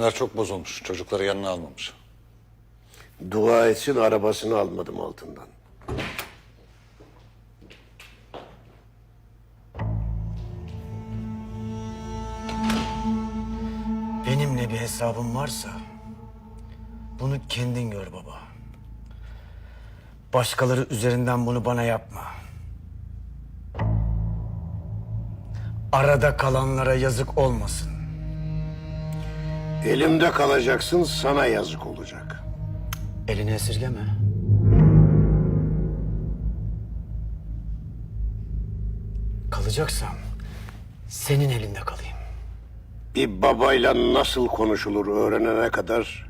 Bunlar çok bozulmuş. Çocukları yanına almamış. Dua etsin arabasını almadım altından. Benimle bir hesabın varsa bunu kendin gör baba. Başkaları üzerinden bunu bana yapma. Arada kalanlara yazık olmasın. Elimde kalacaksın sana yazık olacak. Elini esirgeme. Kalacaksam senin elinde kalayım. Bir babayla nasıl konuşulur öğrenene kadar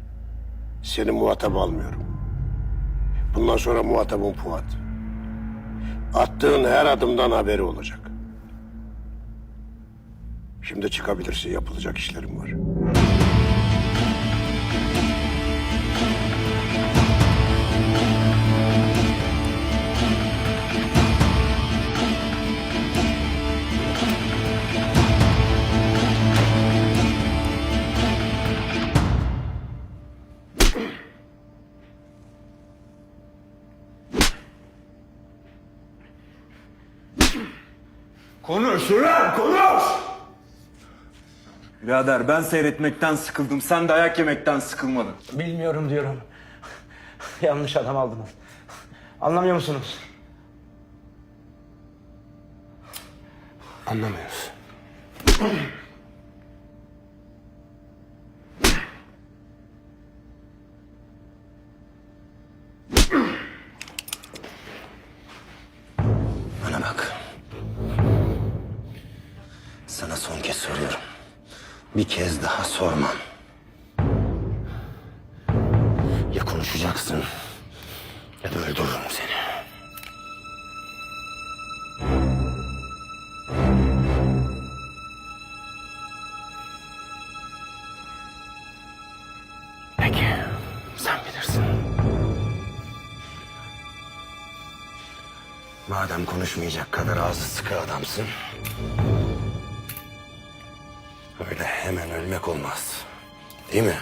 seni muhatap almıyorum. Bundan sonra muhatabım Fuat. Attığın her adımdan haberi olacak. Şimdi çıkabilirsin yapılacak işlerim var. Konuş ulan konuş! Birader ben seyretmekten sıkıldım. Sen dayak yemekten sıkılmadın. Bilmiyorum diyorum. Yanlış adam aldınız. Anlamıyor musunuz? Anlamıyoruz. Soruyorum. Bir kez daha sormam. Ya konuşacaksın ya da öldürürüm seni. Peki, sen bilirsin. Madem konuşmayacak kadar ağzı sıkı adamsın. Öyle hemen ölmek olmaz. Değil mi?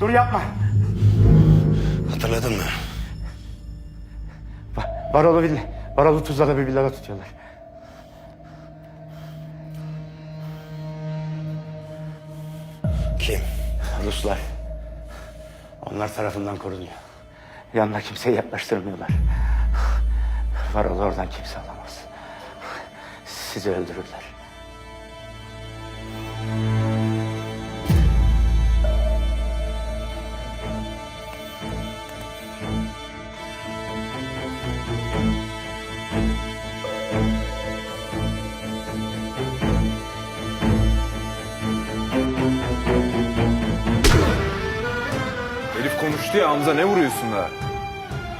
Dur yapma. Hatırladın mı? Barolu villa. Barolu Tuzla'da bir villada tutuyorlar. Kim? Ruslar. Onlar tarafından korunuyor. Yanına kimseyi yaklaştırmıyorlar. Varol oradan kimse alamaz. Sizi öldürürler. ya Hamza ne vuruyorsun da?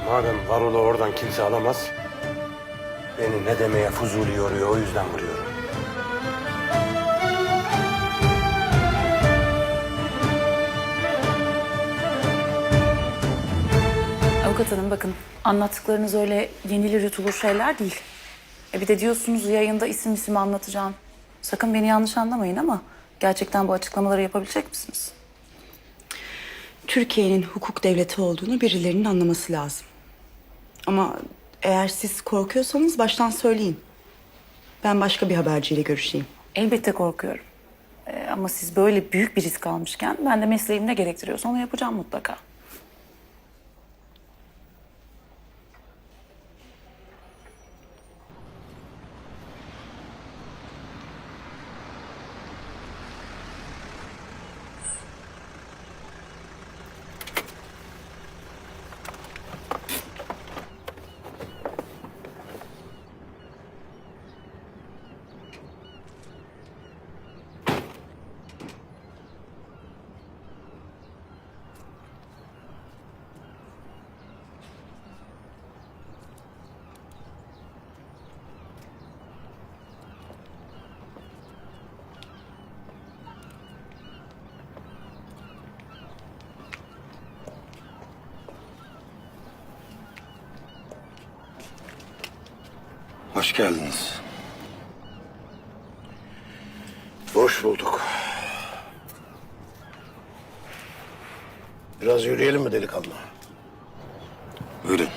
Madem varolu oradan kimse alamaz, beni ne demeye fuzuli yoruyor o yüzden vuruyorum. Avukat hanım bakın anlattıklarınız öyle yenilir yutulur şeyler değil. E bir de diyorsunuz yayında isim isim anlatacağım. Sakın beni yanlış anlamayın ama gerçekten bu açıklamaları yapabilecek misiniz? Türkiye'nin hukuk devleti olduğunu birilerinin anlaması lazım. Ama eğer siz korkuyorsanız baştan söyleyin. Ben başka bir haberciyle görüşeyim. Elbette korkuyorum. E, ama siz böyle büyük bir risk almışken ben de mesleğim ne gerektiriyorsa onu yapacağım mutlaka. Hoş geldiniz. Hoş bulduk. Biraz yürüyelim mi delikanlı? Buyurun.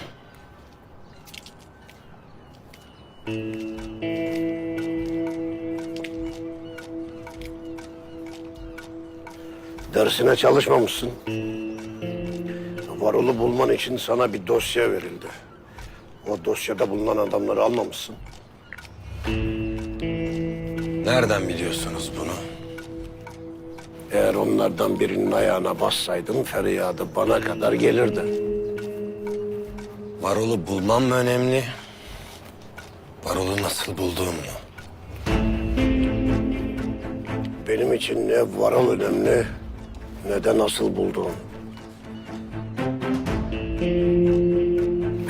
Dersine çalışmamışsın. Varol'u bulman için sana bir dosya verildi. O dosyada bulunan adamları almamışsın. Nereden biliyorsunuz bunu? Eğer onlardan birinin ayağına bassaydın feryadı bana kadar gelirdi. Varol'u bulmam mı önemli? Varol'u nasıl bulduğum mu? Benim için ne Varol önemli ne de nasıl bulduğun.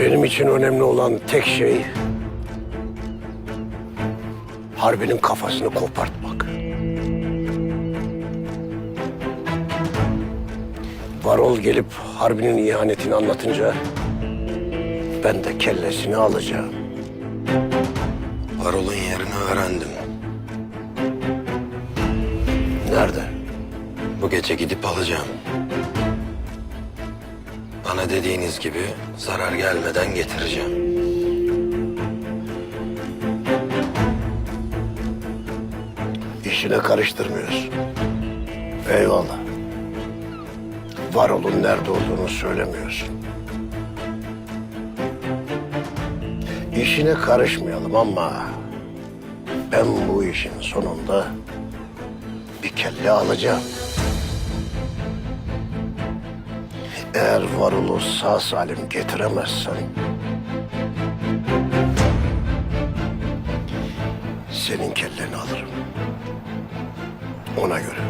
Benim için önemli olan tek şey harbinin kafasını kopartmak. Varol gelip harbinin ihanetini anlatınca ben de kellesini alacağım. Varol'un yerini öğrendim. Nerede? Bu gece gidip alacağım. Bana dediğiniz gibi zarar gelmeden getireceğim. İşine karıştırmıyorsun. Eyvallah. Varol'un nerede olduğunu söylemiyorsun. İşine karışmayalım ama ben bu işin sonunda bir kelle alacağım. Eğer Varol'u sağ salim getiremezsen senin kelleni alırım. Ona göre.